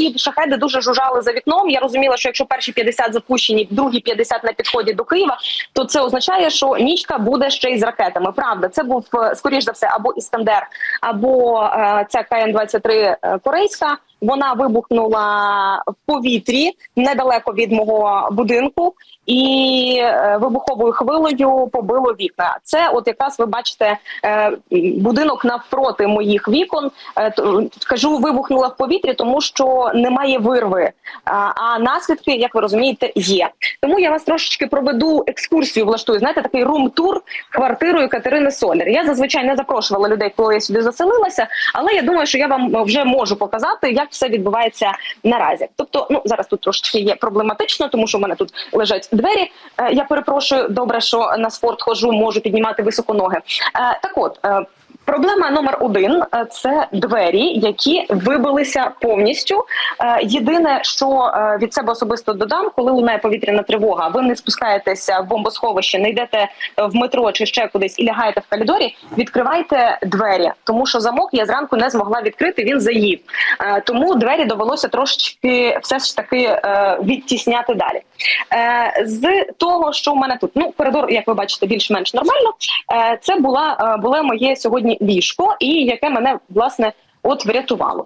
ці шахеди дуже жужжали за вікном. Я розуміла, що якщо перші 50 запущені, другі 50 на підході до Києва, то це означає, що нічка буде ще й з ракетами. Правда, це був е, скоріш за все або Іскандер, або е, ця КН-23 е, корейська. Вона вибухнула в повітрі недалеко від мого будинку, і е, вибуховою хвилею побило вікна. Це, от якраз ви бачите, е, будинок навпроти моїх вікон. Е, кажу, вибухнула в повітрі, тому що немає вирви. А, наслідки, як ви розумієте, є. Тому я вас трошечки проведу екскурсію. Влаштую знаєте, такий рум-тур квартирою Катерини Соляр. Я зазвичай не запрошувала людей, коли я сюди заселилася, але я думаю, що я вам вже можу показати, як все відбувається наразі. Тобто, ну зараз тут трошечки є проблематично, тому що в мене тут лежать двері. Е, я перепрошую, добре, що на спорт хожу, можу піднімати високо ноги. Е, так от. Проблема номер один е, це двері, які вибилися повністю. Е, Єдине, що е, від себе особисто додам, коли лунає повітряна тривога, ви не спускаєтеся в бомбосховище, не йдете в метро чи ще кудись і лягаєте в коридорі. Відкривайте двері, тому що замок я зранку не змогла відкрити. Він заїв. Тому двері довелося трошечки все ж таки відтісняти далі. З того, що в мене тут, ну коридор, як ви бачите, більш-менш нормально. Це була було моє сьогодні ліжко, і яке мене власне от врятувало.